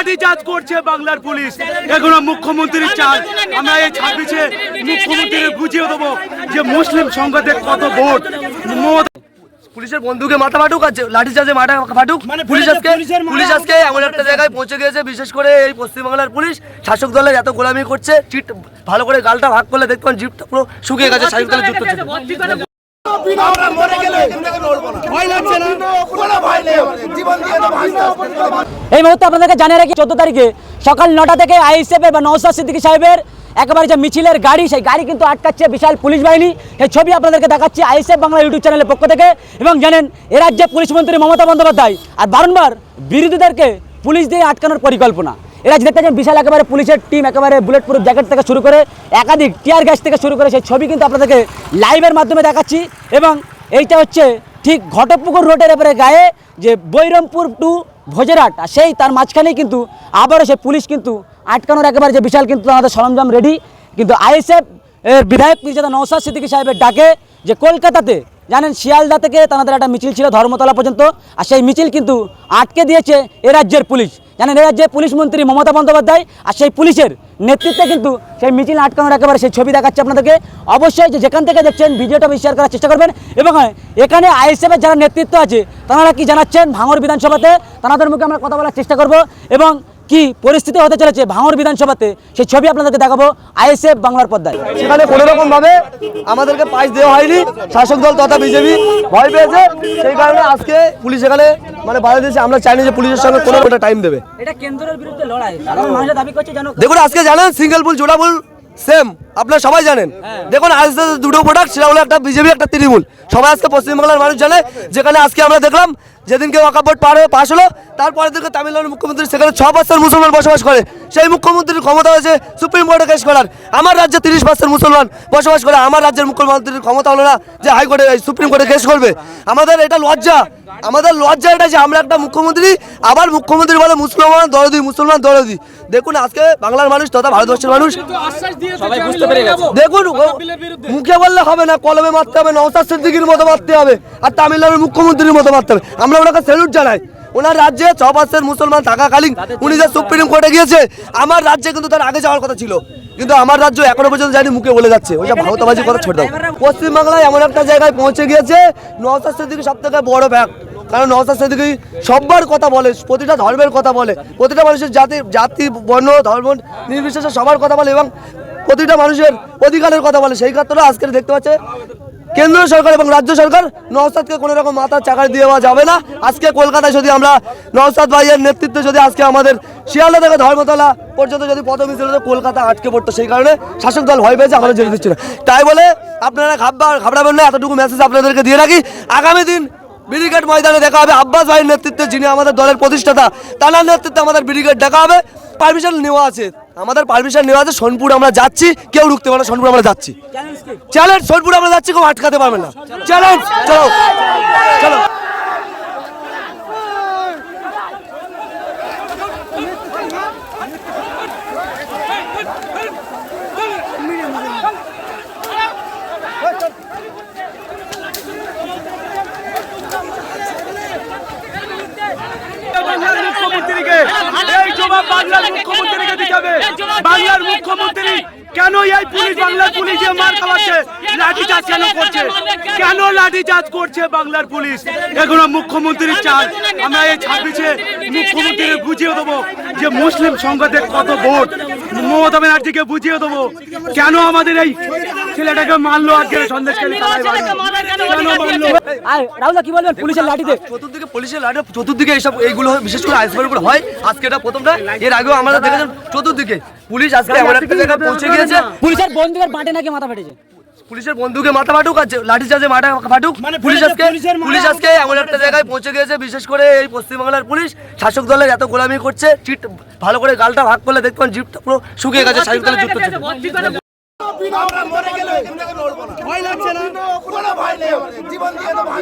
লাঠি চার্জ করছে বাংলার পুলিশ। এখনও মুখ্যমন্ত্রী চাল আমরা এই ছাব্বিশে মুখ্যমন্ত্রী বুঝিয়ে দেবো যে মুসলিম সংঘাতের কত ভোট। পুলিশের বন্ধুকে মাথা ফাটুক আর লাঠি চার্জে মাথা ফাটুক পুলিশ আজকে পুলিশ আজকে এমন একটা জায়গায় পৌঁছে গিয়েছে বিশেষ করে এই পশ্চিমবাংলার পুলিশ। শাসক দলের এত গোলামি করছে চিট ভালো করে গালটা ভাগ করলে দেখতে পান জিপটা পুরো শুকিয়ে গেছে শাসক দলের এই মুহূর্তে আপনাদেরকে জানিয়ে রাখি, চোদ্দ তারিখে সকাল নটা থেকে আইএসএফের বা নৌসাদ সিদ্দিকী সাহেবের একেবারে যে মিছিলের গাড়ি, সেই গাড়ি কিন্তু আটকাচ্ছে বিশাল পুলিশ বাহিনী। সেই ছবি আপনাদেরকে দেখাচ্ছি আইএসএফ বাংলা ইউটিউব চ্যানেলের পক্ষ থেকে। এবং জানেন, এ রাজ্যে পুলিশ মন্ত্রী মমতা বন্দ্যোপাধ্যায় আর বারংবার বিরোধীদেরকে পুলিশ দিয়ে আটকানোর পরিকল্পনা। এরা যে দেখতে পাচ্ছেন, বিশাল একেবারে পুলিশের টিম একেবারে বুলেট প্রুফ জ্যাকেট থেকে শুরু করে একাধিক টিয়ার গ্যাস থেকে শুরু করে সেই ছবি কিন্তু আপনাদেরকে লাইভের মাধ্যমে দেখাচ্ছি। এবং এইটা হচ্ছে ঠিক ঘটকপুকুর রোডের এবারে গায়ে যে বৈরমপুর টু ভোজেরহাট, আর সেই তার মাঝখানেই কিন্তু আবারও সেই পুলিশ কিন্তু আটকানোর একেবারে যে বিশাল কিন্তু আমাদের সরঞ্জাম রেডি কিন্তু আইএসএফ এর বিধায়ক পীরজাদা নৌসাদ সিদ্দিকী সাহেবের ডাকে যে কলকাতাতে, জানেন শিয়ালদা থেকে তাদের একটা মিছিল ছিল ধর্মতলা পর্যন্ত, আর সেই মিছিল কিন্তু আটকে দিয়েছে এ রাজ্যের পুলিশ। জানেন এ যে পুলিশ মন্ত্রী মমতা বন্দ্যোপাধ্যায় আর সেই পুলিশের নেতৃত্বে কিন্তু সেই মিছিল আটকানোর একেবারে সেই ছবি দেখাচ্ছে আপনাদেরকে। অবশ্যই যে যেখান থেকে দেখছেন ভিডিওটা শেয়ার করার চেষ্টা করবেন। এবং হ্যাঁ, এখানে আইএসএফের যারা নেতৃত্ব আছে তারা কি জানাচ্ছেন? ভাঙর বিধানসভাতে তাদের মুখে আমরা কথা বলার চেষ্টা করব। এবং কি পরিস্থিতি হতে চলেছে ভাঙর বিধানসভাতে সেই ছবি আপনাদেরকে দেখাবো আইএসএফ বাংলার পর্দায়। সেখানে কোনো রকম ভাবে আমাদেরকে পাইস দেওয়া হয়নি শাসক দল তথা বিজেপি। ভয় পেয়েছে সেই কারণে আজকে পুলিশ এখানে মানে বাধা দিয়েছে। আমরা চাইনি যে পুলিশের সঙ্গে কোনো একটা টাইম দেবে। এটা কেন্দ্রের বিরুদ্ধে লড়াই। দাবি করছে যেন দেখুন আজকে জানেন সিঙ্গেল পুল জোড়া পুল সেম আপনারা সবাই জানেন। দেখুন আজ দুটো প্রোডাক্ট সেটা হলো একটা বিজেপি একটা তৃণমূল। সবাই আজকে পশ্চিমবাংলার মানুষ জানে যেখানে আজকে আমরা দেখলাম যেদিনকে ওয়াকাবোর্ড পার হয়ে পাশ হলো তারপরের দিকে তামিলনাড়ুর মুখ্যমন্ত্রী সেখানে ছ পার্সেন্ট মুসলমান বসবাস করে। সেই মুখ্যমন্ত্রীর ক্ষমতা হয়েছে সুপ্রিম কোর্টে কেস করার। আমার রাজ্যে তিরিশ পার্সেন্ট মুসলমান বসবাস করে আমার রাজ্যের মুখ্যমন্ত্রীর ক্ষমতা হলো না যে হাইকোর্টে সুপ্রিম কোর্টে কেস করবে। আমাদের এটা লজ্জা। আমাদের লজ্জা এটা যে আমরা একটা মুখ্যমন্ত্রী আবার মুখ্যমন্ত্রী বলে মুসলমান দরদি মুসলমান দরদি। দেখুন আজকে বাংলার মানুষ তথা ভারতবর্ষের মানুষ। দেখুন মুখে বললে হবে না কলমে মারতে হবে নওসাদ সিদ্দিকির মতো মারতে হবে আর তামিলনাড়ুর মুখ্যমন্ত্রীর মতো মারতে হবে। আমরা ওনাকে স্যালুট জানাই। ওনার রাজ্যে ছ পার্সেন্ট মুসলমান থাকাকালীন উনি যে সুপ্রিম কোর্টে গিয়েছে আমার রাজ্যে কিন্তু তার আগে যাওয়ার কথা ছিল। কিন্তু আমার রাজ্য এখনও পর্যন্ত যায়নি মুখে বলে যাচ্ছে। ওইটা ভারতবাজি কথা ছেড়ে দাও। পশ্চিমবাংলায় এমন একটা জায়গায় পৌঁছে গিয়েছে নওসাদ সিদ্দিকি সব থেকে বড় ব্যাগ। কারণ নওসাদ সিদ্দিকি সবার কথা বলে প্রতিটা ধর্মের কথা বলে। প্রতিটা মানুষের জাতি জাতি বর্ণ ধর্ম নির্বিশেষে সবার কথা বলে এবং প্রতিটা মানুষের অধিকারের কথা বলে। সেই ক্ষেত্রে আজকে দেখতে পাচ্ছে কেন্দ্র সরকার এবং রাজ্য সরকার নওসাদকে কোনো রকম মাথার চাকায় দেওয়া যাবে না। আজকে কলকাতায় যদি আমরা নওসাদ ভাইয়ের নেতৃত্বে যদি আজকে আমাদের শিয়ালদা থেকে ধর্মতলা পর্যন্ত যদি পদ মিছিল হতো, কলকাতা আটকে পড়তো সেই কারণে শাসক দল ভয় পেয়েছে, আমাদের যেতে দিচ্ছে না তাই বলে আপনারা ঘাববা ঘাবড়াবেন না, এতটুকু মেসেজ আপনাদেরকে দিয়ে রাখি। আগামী দিন ব্রিগেড ময়দানে দেখা হবে। আব্বাস ভাইয়ের নেতৃত্বে যিনি আমাদের দলের প্রতিষ্ঠাতা তার নেতৃত্বে আমাদের ব্রিগেড দেখা হবে। পারমিশন নেওয়া আছে। আমাদের পারমিশন নেওয়া আছে সোনপুর আমরা যাচ্ছি কেউ রুখতে পারে না সোনপুর আমরা যাচ্ছি। চ্যালেঞ্জ সোনপুর আমরা যাচ্ছি কেউ আটকাতে পারবে না। চ্যালেঞ্জ চলো। চলো বাংলার মুখ্যমন্ত্রীকে এই জবাব বাংলার মুখ্যমন্ত্রীকে দিতে হবে? বাংলার মুখ্যমন্ত্রী কেন এই পুলিশ বাংলার পুলিশ যে মার খাওয়াচ্ছে? চার্জ কেন করছে? কেন চার্জ করছে বাংলার পুলিশ? এখনও মুখ্যমন্ত্রী চাল আমরা এই ছাব্বিশে মুখ্যমন্ত্রী বুঝিয়ে দেবো যে মুসলিম সংঘাতের কত ভোট। মমতা ব্যানার্জিকে বুঝিয়ে দেবো কেন আমাদের এই ছেলেটাকে মারলো আজকে সন্দেশকালী থানায় বাড়ি? কেন মারলো আর রাহুলদা কি বলবেন পুলিশের লাঠিতে? চতুর্দিকে পুলিশের লাঠি চতুর্দিকে এইসব এইগুলো বিশেষ করে আইসবার উপর হয়। আজকে এটা প্রথমটা এর আগেও আমরা দেখেছেন চতুর্দিকে। পুলিশ আজকে এমন একটা জায়গায় পৌঁছে গিয়েছে। পুলিশের বন্দুকের বাঁটে নাকি মাথা ফেটেছে? পুলিশের বন্ধুকে মাথা ফাটুক আর লাঠি চার্জে মাথা ফাটুক। পুলিশ আজকে পুলিশ আজকে এমন একটা জায়গায় পৌঁছে গিয়েছে বিশেষ করে এই পশ্চিমবাংলার পুলিশ। শাসক দলের এত গোলামি করছে চিট ভালো করে গালটা ভাগ করলে দেখবেন জিপটা পুরো শুকিয়ে গেছে শাসক দলের যুদ্ধ থেকে আমরা মরে গেলে এখান থেকে নড়বো না ভয় লাগছে না কোনো ভয় নেই আমাদের জীবন দিয়ে তো ভাসতে হবে।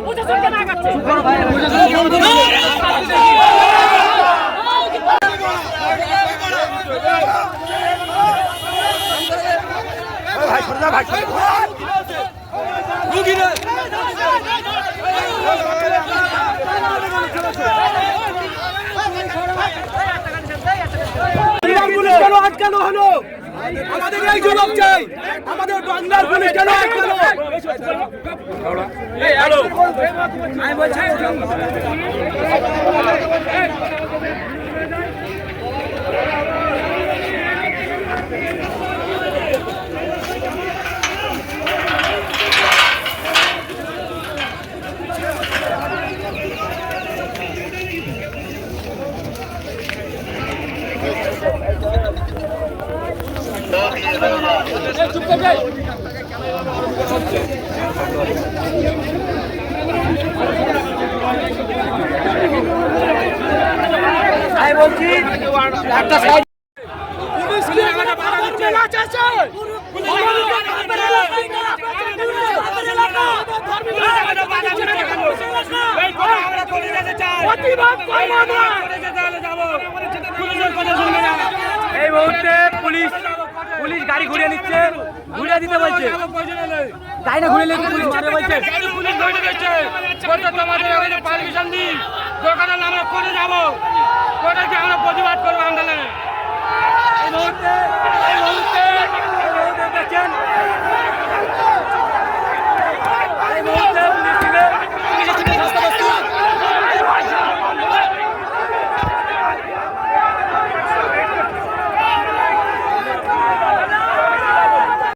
প্রশাসনকে না কি আসছে এখানে এখানে বসে এই তো, চাই আমাদের কাটছে পুলিশ কেন আটকানো হলো আমাদের এই জবাব চাই আমাদের বাংলার পুলিশ কেন আটকানো এই মুহূর্তে পুলিশ পুলিশ গাড়ি ঘুরিয়ে ঘুরিয়ে দিতে বলছে। তাই না ঘুরিয়ে নিচ্ছে পুলিশ মারবে বলছে? পুলিশ ধরে দিচ্ছে বলছে? তোমাদের ওখানে পারমিশন দিই দোকানে আমরা করে যাব? করে কি আমরা প্রতিবাদ করব আন্দোলনে? এই মুহূর্তে এই মুহূর্তে এই মুহূর্তে দেখছেন?